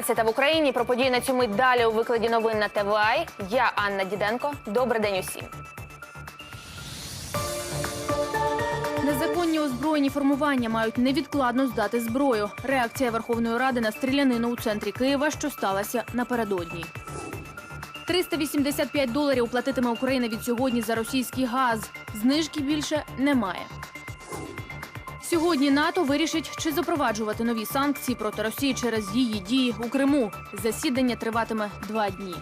12 в Україні. Про події на цю мить далі у викладі новин на ТВА. Я Анна Діденко. Добрий день усім. Незаконні озброєні формування мають невідкладно здати зброю. Реакція Верховної Ради на стрілянину у центрі Києва, що сталася напередодні. 385 доларів платитиме Україна від сьогодні за російський газ. Знижки більше немає. Сьогодні НАТО вирішить, чи запроваджувати нові санкції проти Росії через її дії у Криму. Засідання триватиме два дні.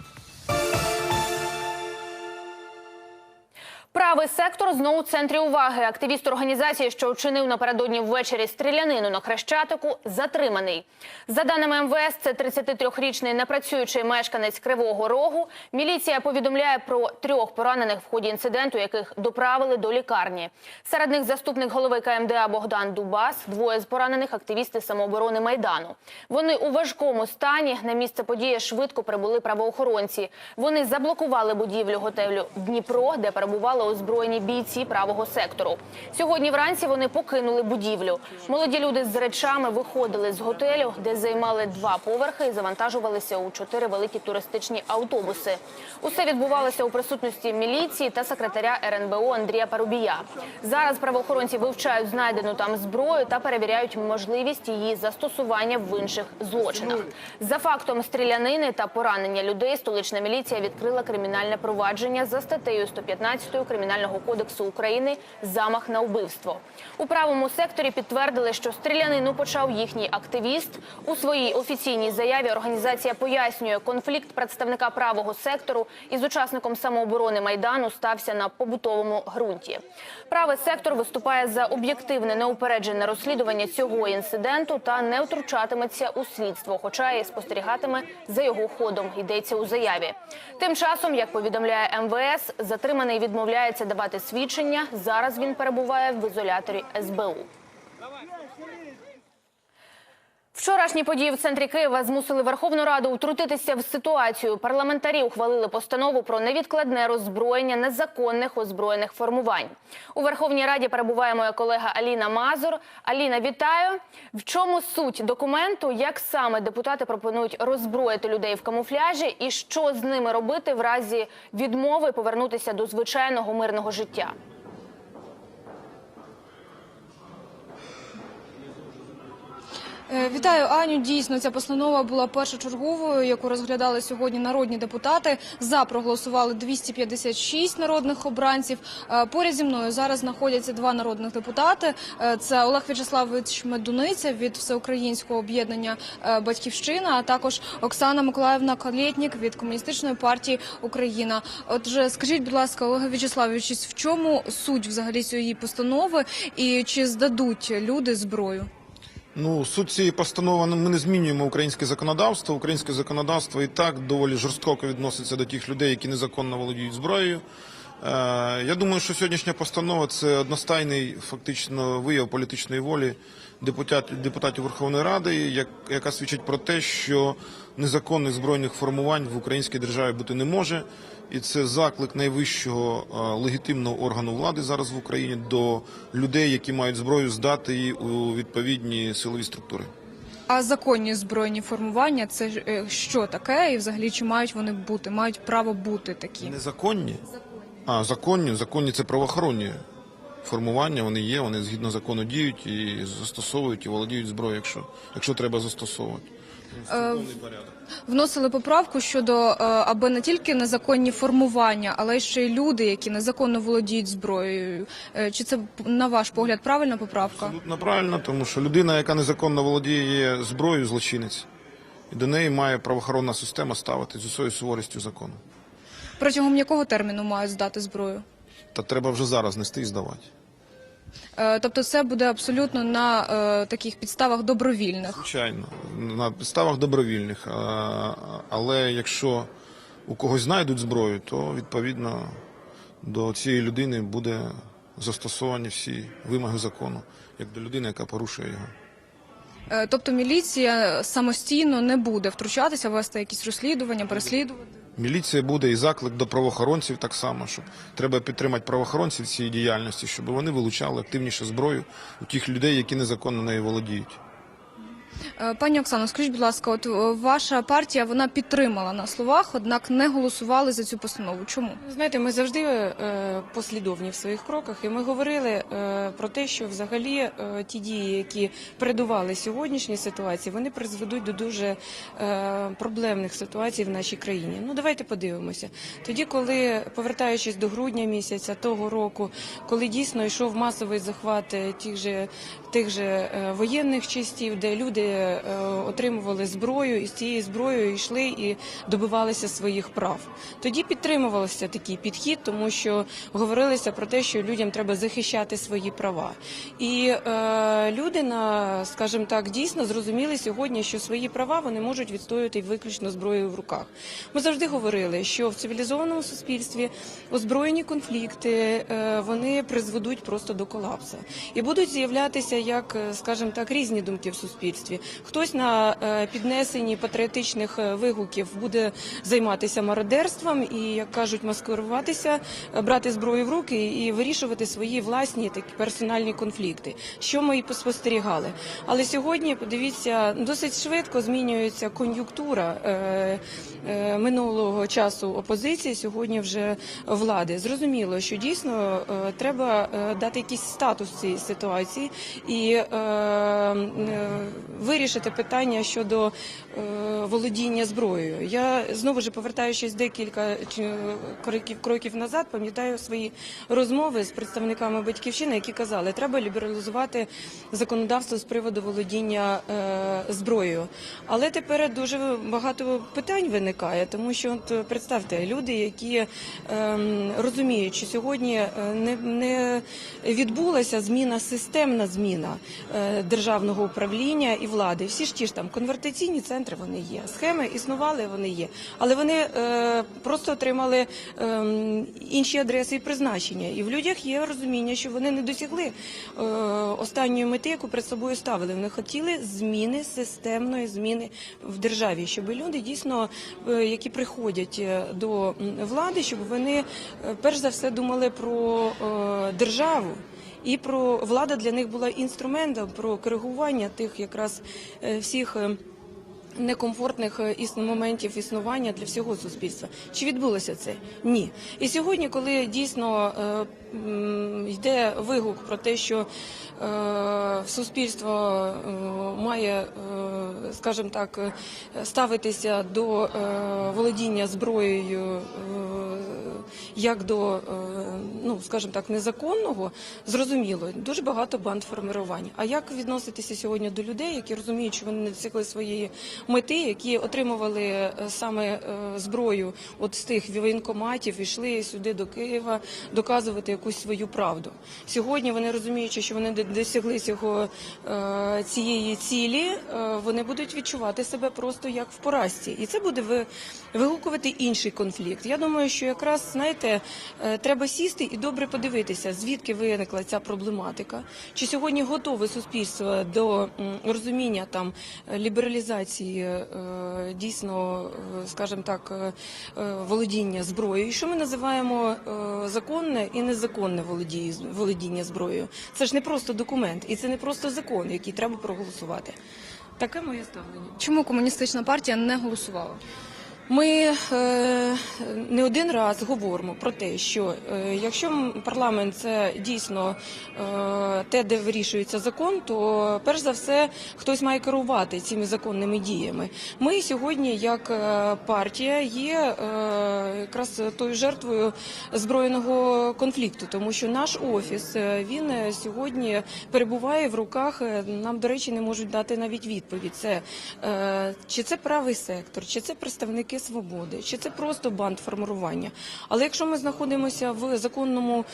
Правий сектор знову в центрі уваги. Активіст організації, що вчинив напередодні ввечері стрілянину на хрещатику, затриманий. За даними МВС, це 33-річний непрацюючий мешканець Кривого Рогу. Міліція повідомляє про трьох поранених в ході інциденту, яких доправили до лікарні. Серед них заступник голови КМДА Богдан Дубас, двоє з поранених активісти самооборони Майдану. Вони у важкому стані. На місце події швидко прибули правоохоронці. Вони заблокували будівлю готелю Дніпро, де перебували озброєні бійці правого сектору. Сьогодні вранці вони покинули будівлю. Молоді люди з речами виходили з готелю, де займали два поверхи і завантажувалися у чотири великі туристичні автобуси. Усе відбувалося у присутності міліції та секретаря РНБО Андрія Парубія. Зараз правоохоронці вивчають знайдену там зброю та перевіряють можливість її застосування в інших злочинах. За фактом стрілянини та поранення людей столична міліція відкрила кримінальне провадження за статтею 115 Кримінального кодексу України замах на вбивство. У правому секторі підтвердили, що стрілянину почав їхній активіст. У своїй офіційній заяві організація пояснює, конфлікт представника правого сектору із учасником самооборони майдану стався на побутовому ґрунті. Правий сектор виступає за об'єктивне неупереджене розслідування цього інциденту та не втручатиметься у слідство, хоча і спостерігатиме за його ходом. Йдеться у заяві. Тим часом, як повідомляє МВС, затриманий відмовляється давати свідчення. Зараз він перебуває в ізоляторі СБУ. Вчорашні події в центрі Києва змусили Верховну Раду втрутитися в ситуацію. Парламентарі ухвалили постанову про невідкладне роззброєння незаконних озброєних формувань. У Верховній Раді перебуває моя колега Аліна Мазур. Аліна, вітаю. В чому суть документу? Як саме депутати пропонують роззброїти людей в камуфляжі, і що з ними робити в разі відмови повернутися до звичайного мирного життя? Вітаю Аню. Дійсно, ця постанова була першочерговою, яку розглядали сьогодні народні депутати. За проголосували 256 народних обранців. Е, Поряд зі мною зараз знаходяться два народних депутати. Е, Це Олег В'ячеславович Медуниця від всеукраїнського об'єднання е, Батьківщина, а також Оксана Миколаївна Калєтнік від комуністичної партії Україна. Отже, скажіть, будь ласка, Олег В'ячеславович, в чому суть взагалі цієї постанови і чи здадуть люди зброю? Ну, суть цієї постанови ми не змінюємо українське законодавство. Українське законодавство і так доволі жорстоко відноситься до тих людей, які незаконно володіють зброєю. Е, я думаю, що сьогоднішня постанова це одностайний фактично вияв політичної волі депутат, депутатів Верховної Ради, як, яка свідчить про те, що незаконних збройних формувань в українській державі бути не може. І це заклик найвищого е, легітимного органу влади зараз в Україні до людей, які мають зброю, здати її у відповідні силові структури. А законні збройні формування це е, що таке, і взагалі чи мають вони бути? Мають право бути такі? Незаконні? А, законні. Законні це правоохоронні формування. Вони є, вони згідно закону діють і застосовують і володіють зброєю, якщо, якщо треба застосовувати. Порядок. Вносили поправку щодо е, аби не тільки незаконні формування, але й ще й люди, які незаконно володіють зброєю. Е, Чи це на ваш погляд правильна поправка? Абсолютно правильно, тому що людина, яка незаконно володіє зброєю, злочинець. І до неї має правоохоронна система ставити з усією суворістю закону. Протягом якого терміну мають здати зброю? Та треба вже зараз нести і здавати. Е, Тобто, це буде абсолютно на е, таких підставах добровільних. Звичайно, на підставах добровільних. А, Але якщо у когось знайдуть зброю, то відповідно до цієї людини буде застосовані всі вимоги закону, як до людини, яка порушує його. Е, Тобто, міліція самостійно не буде втручатися, вести якісь розслідування, переслідувати. Міліція буде і заклик до правоохоронців так само, що треба підтримати правоохоронців цієї діяльності, щоб вони вилучали активніше зброю у тих людей, які незаконно нею володіють. Е, Пані Оксано, скажіть, будь ласка, от е, ваша партія вона підтримала на словах, однак не голосували за цю постанову. Чому? Знаєте, ми завжди е, послідовні в своїх кроках, і ми говорили е, про те, що взагалі е, ті дії, які передували сьогоднішній ситуації, вони призведуть до дуже е, проблемних ситуацій в нашій країні. Ну давайте подивимося. Тоді, коли повертаючись до грудня місяця того року, коли дійсно йшов масовий захват е, тих же тих же е, воєнних частів, де люди е, отримували зброю і з цією зброєю йшли і добивалися своїх прав. Тоді підтримувався такий підхід, тому що говорилося про те, що людям треба захищати свої права. І е, люди на, скажімо так, дійсно зрозуміли сьогодні, що свої права вони можуть відстоювати виключно зброєю в руках. Ми завжди говорили, що в цивілізованому суспільстві озброєні конфлікти е, вони призведуть просто до колапсу. І будуть з'являтися як, е, скажімо так, різні думки в суспільстві. Хтось на е, піднесенні патріотичних е, вигуків буде займатися мародерством і, як кажуть, маскуватися, е, брати зброю в руки і вирішувати свої власні такі персональні конфлікти, що ми і поспостерігали. Але сьогодні, подивіться, досить швидко змінюється кон'юнктура минулого часу опозиції, сьогодні вже влади. Зрозуміло, що дійсно треба дати якийсь статус цій ситуації і вирішити питання щодо е, володіння зброєю. Я знову ж повертаючись декілька кроків, назад, пам'ятаю свої розмови з представниками батьківщини, які казали, треба лібералізувати законодавство з приводу володіння е, зброєю. Але тепер дуже багато питань виникає, тому що от представте, люди, які ем, розуміють, що сьогодні е, не, не відбулася зміна, системна зміна державного управління і влади. Всі ж ті ж там конвертаційні центри вони є, схеми існували, вони є, але вони е, просто отримали ем, інші адреси і призначення. І в людях є розуміння, що вони не досягли е, останньої мети, яку перед собою ставили. Вони хотіли зміни системної зміни в державі, щоб люди дійсно, е, які приходять е, до влади, щоб вони е, перш за все думали про е, державу. І про влада для них була інструментом про коригування тих якраз е, всіх е, некомфортних е, моментів існування для всього суспільства. Чи відбулося це? Ні. І сьогодні, коли дійсно йде вигук про те, що суспільство має, е, скажімо так, ставитися до володіння зброєю. Як до, е, ну скажімо так, незаконного, зрозуміло, дуже багато банд формирувань. А як відноситися сьогодні до людей, які розуміють, що вони не досягли своєї мети, які отримували е, саме е, зброю от з тих воєнкоматів, йшли сюди до Києва доказувати якусь свою правду. Сьогодні вони розуміючи, що вони досягли цього цієї цілі, вони будуть відчувати себе просто як в поразці, і це буде вигукувати інший конфлікт. Я думаю, що якраз знаєте, е, треба сісти і добре подивитися, звідки виникла ця проблематика. Чи сьогодні готове суспільство до розуміння там е, лібералізації е, дійсно, скажімо так, володіння зброєю? І що ми називаємо законне і незаконне володіння зброєю? Це ж не просто документ, і це не просто закон, який треба проголосувати. Таке моє ставлення. Чому комуністична партія не голосувала? Ми е, не один раз говоримо про те, що е, якщо парламент це дійсно е, те, де вирішується закон, то перш за все хтось має керувати цими законними діями. Ми сьогодні, як партія, є якраз тою жертвою збройного конфлікту, тому що наш офіс він сьогодні перебуває в руках. Нам, до речі, не можуть дати навіть відповідь. Це чи це правий сектор, чи це представники свободи, чи це просто банд формування. Але якщо ми знаходимося в законному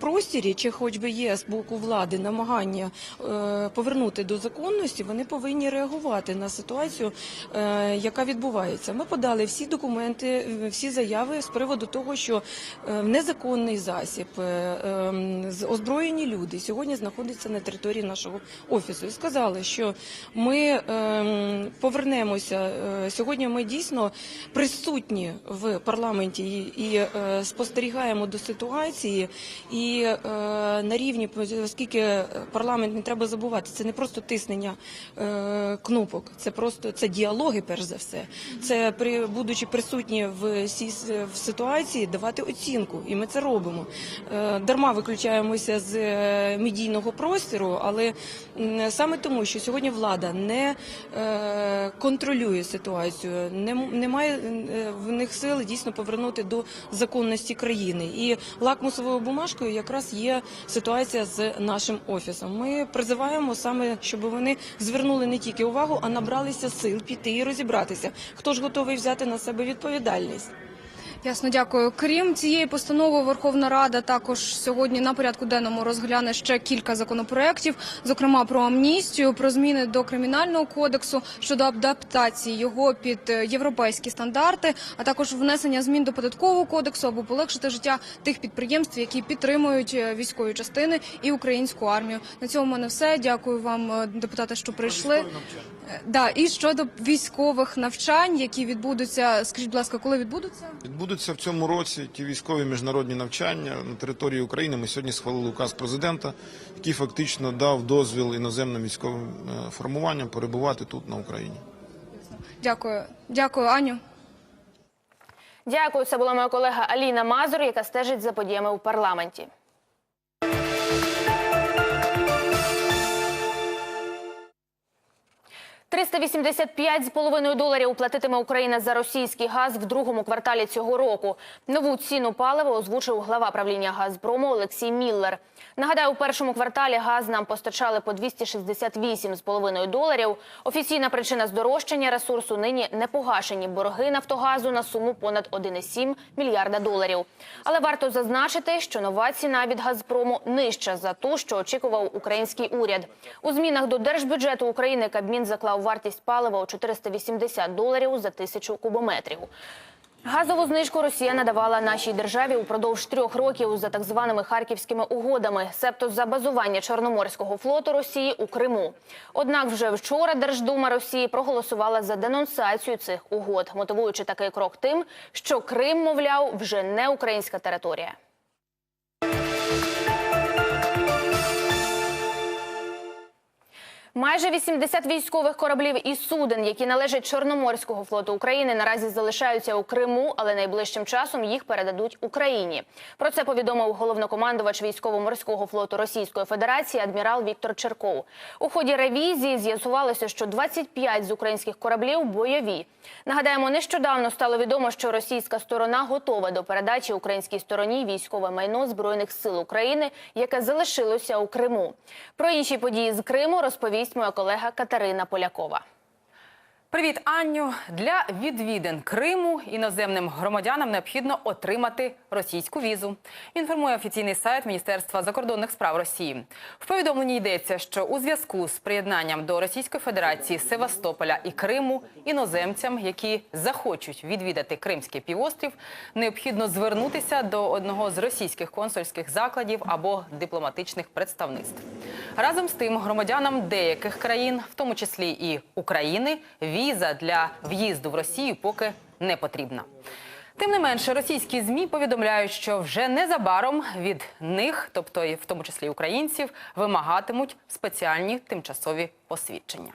простірі, чи хоч би є з боку влади намагання е, повернути до законності, вони повинні реагувати на ситуацію, е, яка відбувається. Ми подали всі документи, е, всі заяви з приводу того, що е, в незаконний засіб е, е, з- озброєні люди сьогодні знаходяться на території нашого офісу і сказали, що ми е, повернемося. е, Сьогодні ми дійсно присутні в парламенті і, і е, спостерігаємо до ситуації. І е, на рівні, оскільки парламент не треба забувати, це не просто тиснення е, кнопок, це просто це діалоги, перш за все. Це при будучи присутні в в ситуації, давати оцінку, і ми це робимо. Е, Дарма виключаємося з е, медійного простору, але саме тому, що сьогодні влада не е, контролює ситуацію, не м- немає е, в них сили дійсно повернути до законності країни. І лакмусовою бумажкою якраз є ситуація з нашим офісом. Ми призиваємо саме, щоб вони звернули не тільки увагу, а набралися сил піти і розібратися. Хто ж готовий взяти на себе відповідальність? Ясно, дякую. Крім цієї постанови, Верховна Рада також сьогодні на порядку денному розгляне ще кілька законопроєктів, зокрема про амністію, про зміни до кримінального кодексу щодо адаптації його під е, європейські стандарти, а також внесення змін до податкового кодексу, аби полегшити життя тих підприємств, які підтримують е, військові частини і українську армію. На цьому в мене все. Дякую вам, е, депутати, що прийшли. Да, і щодо військових навчань, які відбудуться, скажіть, будь ласка, коли відбудуться? Відбудуться в цьому році ті військові міжнародні навчання на території України. Ми сьогодні схвалили указ президента, який фактично дав дозвіл іноземним військовим е, формуванням перебувати тут на Україні. Дякую, дякую, Аню. Дякую. Це була моя колега Аліна Мазур, яка стежить за подіями у парламенті. «385 з половиною доларів платитиме Україна за російський газ в другому кварталі цього року. Нову ціну палива озвучив глава правління Газпрому Олексій Міллер. Нагадаю, у першому кварталі газ нам постачали по 268 з половиною доларів. Офіційна причина здорожчання ресурсу нині непогашені борги Нафтогазу на суму понад 1,7 мільярда доларів. Але варто зазначити, що нова ціна від Газпрому нижча за ту, що очікував український уряд. У змінах до держбюджету України Кабмін заклав вартість палива у 480 доларів за тисячу кубометрів. Газову знижку Росія надавала нашій державі упродовж трьох років за так званими харківськими угодами, себто за базування Чорноморського флоту Росії у Криму. Однак вже вчора Держдума Росії проголосувала за денонсацію цих угод, мотивуючи такий крок тим, що Крим, мовляв, вже не українська територія. Майже 80 військових кораблів і суден, які належать Чорноморського флоту України, наразі залишаються у Криму, але найближчим часом їх передадуть Україні. Про це повідомив головнокомандувач військово-морського флоту Російської Федерації адмірал Віктор Черков. У ході ревізії з'ясувалося, що 25 з українських кораблів бойові. Нагадаємо, нещодавно стало відомо, що російська сторона готова до передачі українській стороні військове майно збройних сил України, яке залишилося у Криму. Про інші події з Криму розповість моя колега Катерина Полякова. Привіт, Анню. Для відвідин Криму іноземним громадянам необхідно отримати російську візу. Інформує офіційний сайт Міністерства закордонних справ Росії. В повідомленні йдеться, що у зв'язку з приєднанням до Російської Федерації Севастополя і Криму іноземцям, які захочуть відвідати Кримський півострів, необхідно звернутися до одного з російських консульських закладів або дипломатичних представництв. Разом з тим, громадянам деяких країн, в тому числі і України, віза для в'їзду в Росію поки не потрібна. Тим не менше, російські змі повідомляють, що вже незабаром від них, тобто і в тому числі українців, вимагатимуть спеціальні тимчасові посвідчення.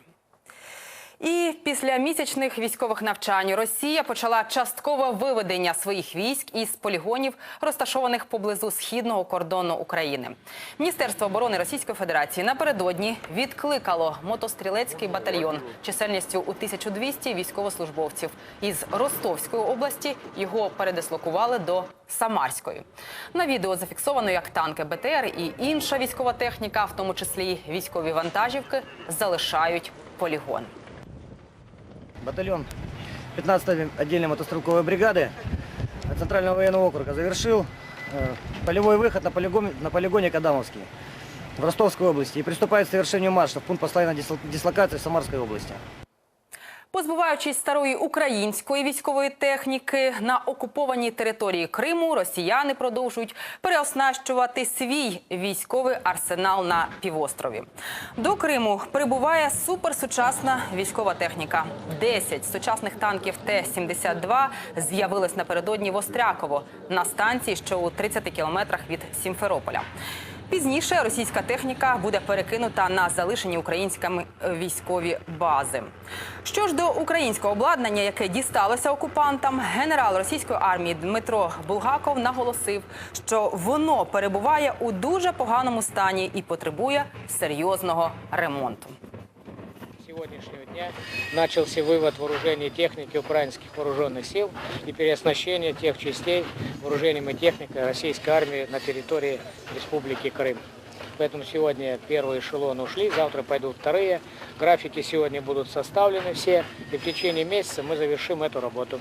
І після місячних військових навчань Росія почала часткове виведення своїх військ із полігонів, розташованих поблизу східного кордону України. Міністерство оборони Російської Федерації напередодні відкликало мотострілецький батальйон чисельністю у 1200 військовослужбовців. Із Ростовської області його передислокували до Самарської. На відео зафіксовано, як танки БТР і інша військова техніка, в тому числі військові вантажівки, залишають полігон Батальон 15-й отдельной мотострелковой бригады Центрального военного округа завершил э, полевой выход на, полигон, на полигоне Кадамовский в Ростовской области и приступает к совершению марша в пункт постоянной дисло- дислокации в Самарской области. Позбуваючись старої української військової техніки на окупованій території Криму, росіяни продовжують переоснащувати свій військовий арсенал на півострові. До Криму прибуває суперсучасна військова техніка. 10 сучасних танків Т-72 з'явились напередодні в Остряково на станції, що у 30 кілометрах від Сімферополя. Пізніше російська техніка буде перекинута на залишені українськими е, військові бази. Що ж до українського обладнання, яке дісталося окупантам, генерал російської армії Дмитро Булгаков наголосив, що воно перебуває у дуже поганому стані і потребує серйозного ремонту. Сегодняшнего дня начался вывод вооружений и техники украинских вооруженных сил и переоснащение тех частей вооружением и техникой российской армии на территории Республики Крым. Поэтому сегодня первые эшелоны ушли, завтра пойдут вторые. Графики сегодня будут составлены все, и в течение месяца мы завершим эту работу.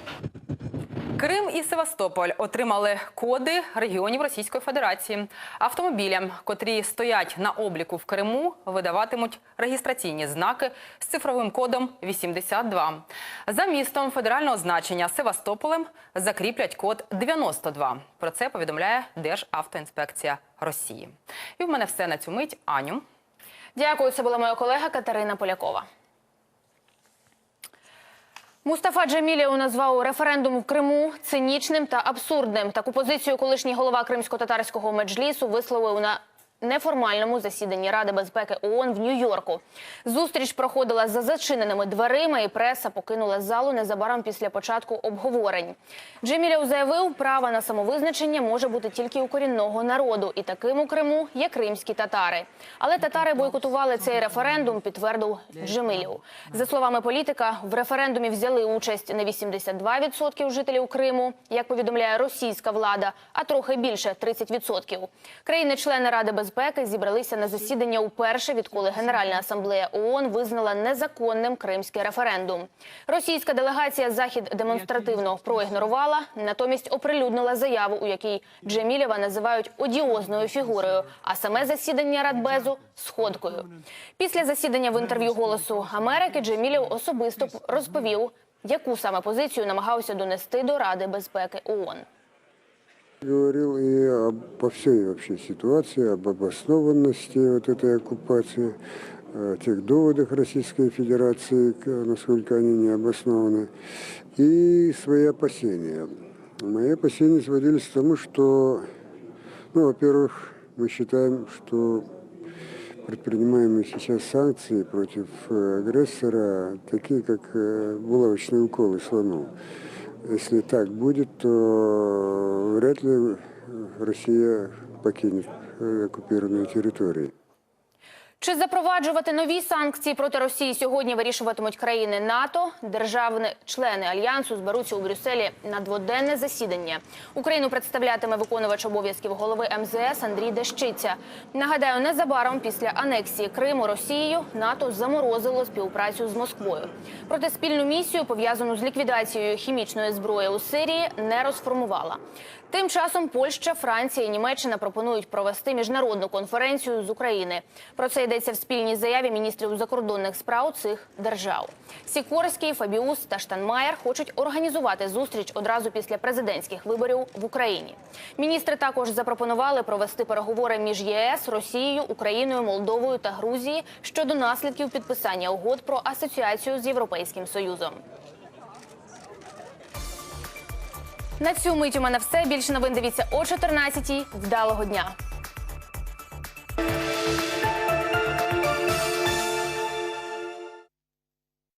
Крим і Севастополь отримали коди регіонів Російської Федерації. Автомобілям, котрі стоять на обліку в Криму, видаватимуть регістраційні знаки з цифровим кодом 82. За містом федерального значення Севастополем закріплять код 92. Про це повідомляє Державтоінспекція Росії. І в мене все на цю мить. Аню. Дякую. Це була моя колега Катерина Полякова. Мустафа Джамілєв назвав референдум в Криму цинічним та абсурдним. Таку позицію колишній голова кримсько-татарського меджлісу висловив на неформальному засіданні Ради безпеки ООН в Нью-Йорку. Зустріч проходила за зачиненими дверима, і преса покинула залу незабаром після початку обговорень. Джемілєв заявив, право на самовизначення може бути тільки у корінного народу, і таким у Криму є кримські татари. Але татари бойкотували цей референдум, підтвердив Джемілєв. За словами політика, в референдумі взяли участь не 82% жителів Криму, як повідомляє російська влада, а трохи більше 30%. Країни-члени Ради безпеки зібралися на засідання уперше, відколи Генеральна асамблея ООН визнала незаконним кримський референдум. Російська делегація захід демонстративно проігнорувала, натомість оприлюднила заяву, у якій Джемілєва називають одіозною фігурою, а саме засідання Радбезу сходкою. Після засідання в інтерв'ю Голосу Америки Джемілєв особисто розповів, яку саме позицію намагався донести до Ради безпеки ООН. Говорил и обо всей вообще ситуации, об обоснованности вот этой оккупации, о тех доводах Российской Федерации, насколько они не обоснованы, и свои опасения. Мои опасения сводились к тому, что, ну, во-первых, мы считаем, что предпринимаемые сейчас санкции против э, агрессора такие, как э, булавочные уколы слону. Если так будет, то вряд ли Россия покинет э, оккупированные территории. Чи запроваджувати нові санкції проти Росії сьогодні вирішуватимуть країни НАТО? Державні члени альянсу зберуться у Брюсселі на дводенне засідання. Україну представлятиме виконувач обов'язків голови МЗС Андрій Дещиця. Нагадаю, незабаром після анексії Криму Росією НАТО заморозило співпрацю з Москвою. Проте спільну місію, пов'язану з ліквідацією хімічної зброї у Сирії, не розформувала. Тим часом Польща, Франція і Німеччина пропонують провести міжнародну конференцію з України. Про це йдеться в спільній заяві міністрів закордонних справ цих держав. Сікорський, Фабіус та Штанмаєр хочуть організувати зустріч одразу після президентських виборів в Україні. Міністри також запропонували провести переговори між ЄС, Росією, Україною, Молдовою та Грузією щодо наслідків підписання угод про асоціацію з Європейським Союзом. На цю мить у мене все. Більше новин дивіться о 14-й. Вдалого дня.